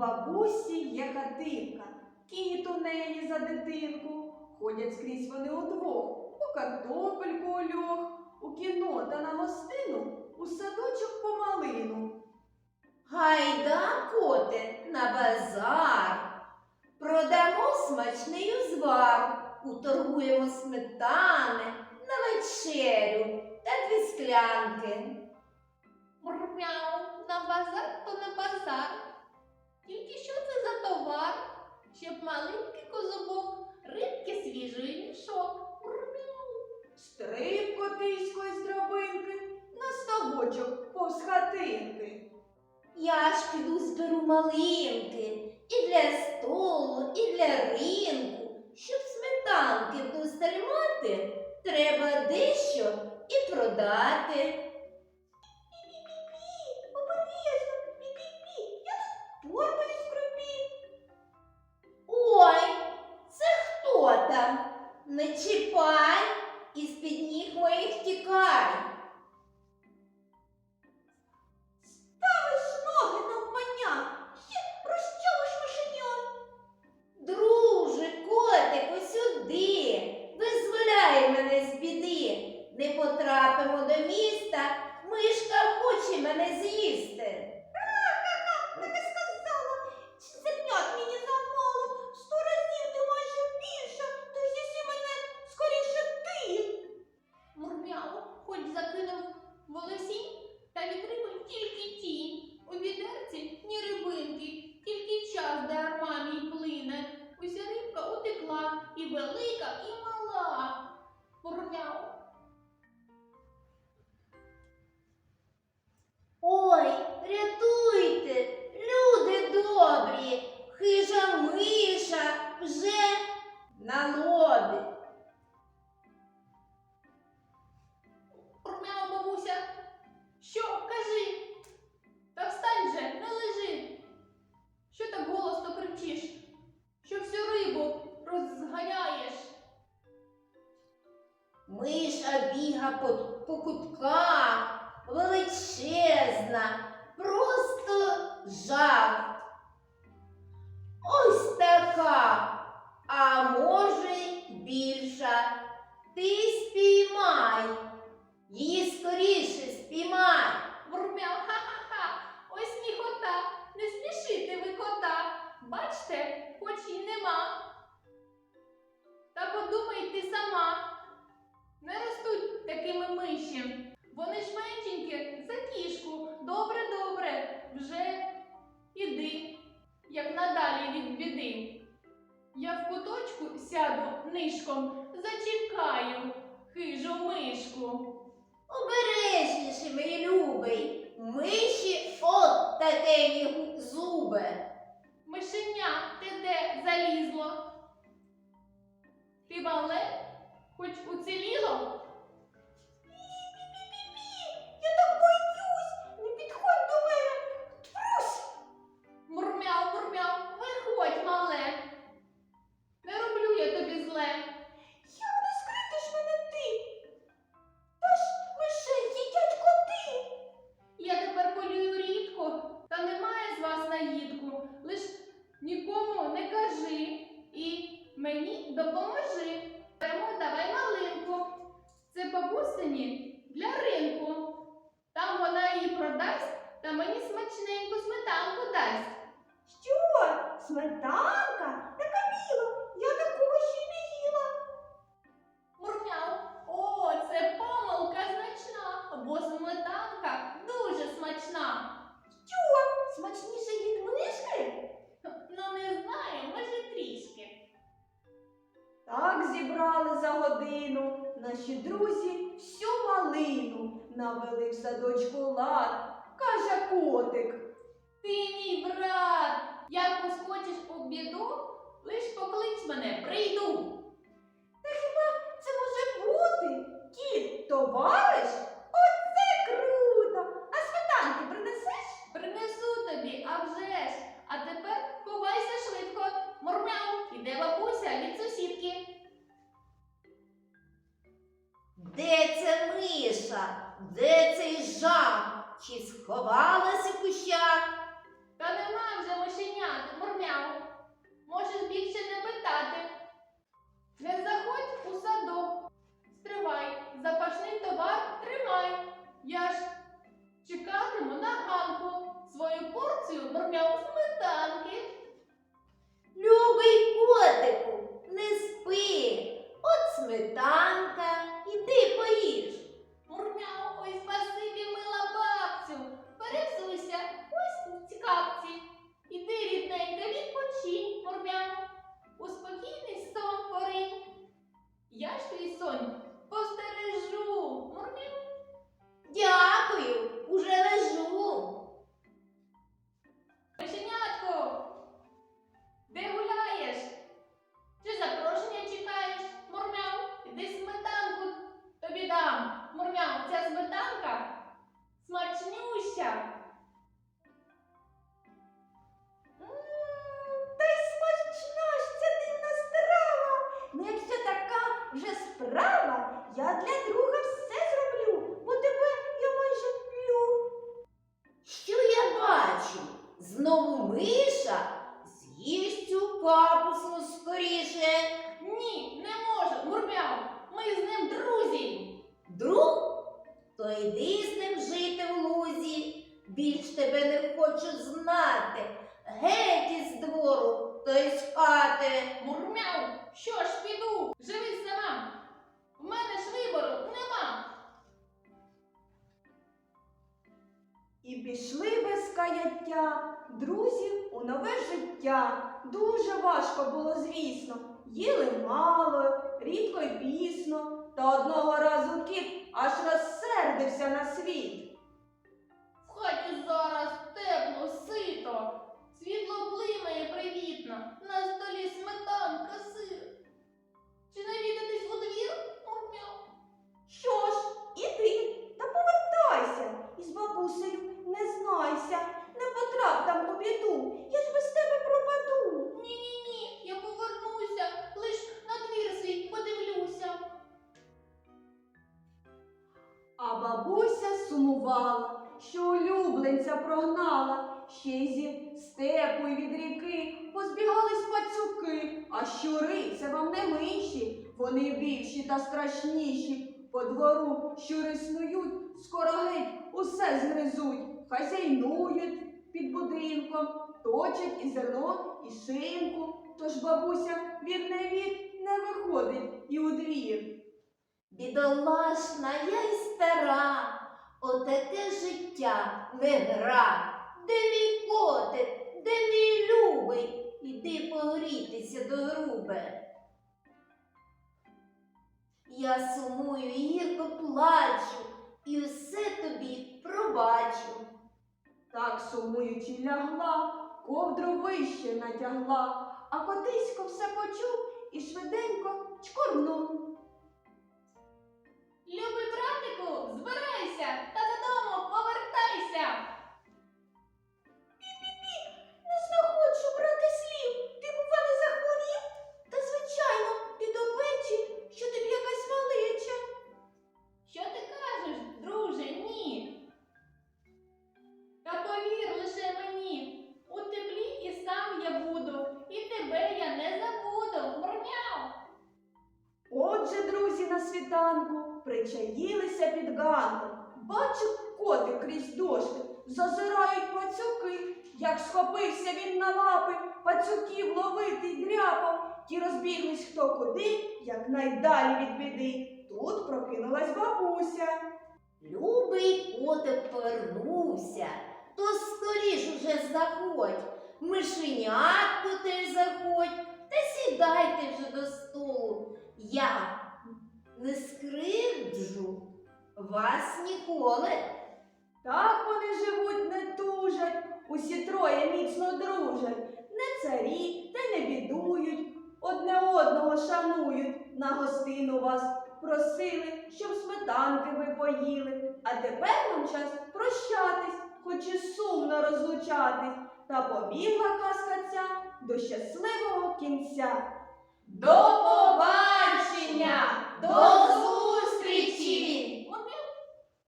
бабусі є хатинка, кіт у неї за дитинку. Ходять скрізь вони удвох, у картопельку у льох, у кіно та на гостину, у садочок по малину. Гайда, коте, на базар. Продамо смачний узвар, уторгуємо сметани товар? Щоб маленький козубок, рибки свіжої мішок. Стриб котисько із драбинки, на ставочок повз хатинки. Я ж піду зберу малинки і для столу, і для ринку. Щоб сметанки вдосталь мати, треба дещо і продати. Не чіпай і з-під ніг моїх тікай. Бачте, хоч і нема. Та подумай ти сама. Не ростуть такими миші. Вони ж меншенькі за кішку. Добре, добре, вже іди, як надалі від біди. Я в куточку сяду нишком, зачекаю хижу мишку. Обережніше, мій любий, миші от такі зуби. Мишеня, ти де залізло? Ти бале, Хоч уціліло? Допоможи. Беремо, давай малинку. Це бабусині для ринку. Там вона її продасть та мені смачненьку сметанку дасть. Зібрали за годину наші друзі всю малину, навели в садочку лад, каже котик. Ти мій брат, як поскочиш у біду, лиш поклич мене, прийду. Та хіба це може бути? Кіт, товариш? Жах? Чи сховалася в кущах? Та нема вже мишенят, мурмяв. Можеш більше не питати. Не заходь у садок. Стривай, запашний товар тримай. Я ж чекатиму на ганку свою порцію мурмяв сметанки. Любий котику, не спи. От сметанка, іди поїж. Ой, спасибі, мила бабцю. Пересуйся, ось у ці капці. Іди, рідненька, відпочинь, мурмяв. Смачнюща. Та й смачна ж ця дивна страва. Ну, якщо така вже справа, я для друга все зроблю, бо тебе я майже люблю. Що я бачу? Знову миша? З'їж цю капусну скоріше. Ні, не можу, мурмяв. Ми з ним друзі. Друг? То йди з ним жити в лузі. Більш тебе не хочу знати. Геть із двору, то й з хати. Мурмяв, що ж піду, живи сама. В мене ж вибору нема. І пішли без каяття, друзів у нове життя. Дуже важко було, звісно. Їли мало, рідко й пісно, та одного разу кіт аж розсердився на світ. В хаті зараз тепло, сито. Світло блимає привітно. На столі сметанка, сир. Чи навідатись у двір? Сумувала, що улюбленця прогнала, ще й зі степу й від ріки позбігались пацюки, а щури це вам не миші, вони більші та страшніші. По двору щури снують, скоро геть усе згризуть, хазяйнують під будинком, точать і зерно, і шинку. Тож бабуся від невід не виходить і у двір. Бідолашна, я й стара, отаке життя не гра. Де мій котик, де мій любий, іди погрітися до грубе. Я сумую і гірко плачу, і все тобі пробачу. Так сумуючи лягла, ковдру вище натягла, а котисько все почув і швиденько чкорнув. Ганком. Бачу котик крізь дошки, зазирають пацюки. Як схопився він на лапи, пацюків ловити й дряпав. Ті розбіглись хто куди, як найдалі від біди. Тут прокинулась бабуся. Любий котик повернувся, то скоріш уже заходь, мишенятку теж заходь, та сідайте вже до столу. Я не скривджу вас ніколи. Так вони живуть, не тужать, усі троє міцно дружать, не царі та не бідують, одне одного шанують, на гостину вас просили, щоб сметанки ви поїли. А тепер нам час прощатись, хоч і сумно розлучатись, та побігла казка ця до щасливого кінця. До побачення! До зустрічі!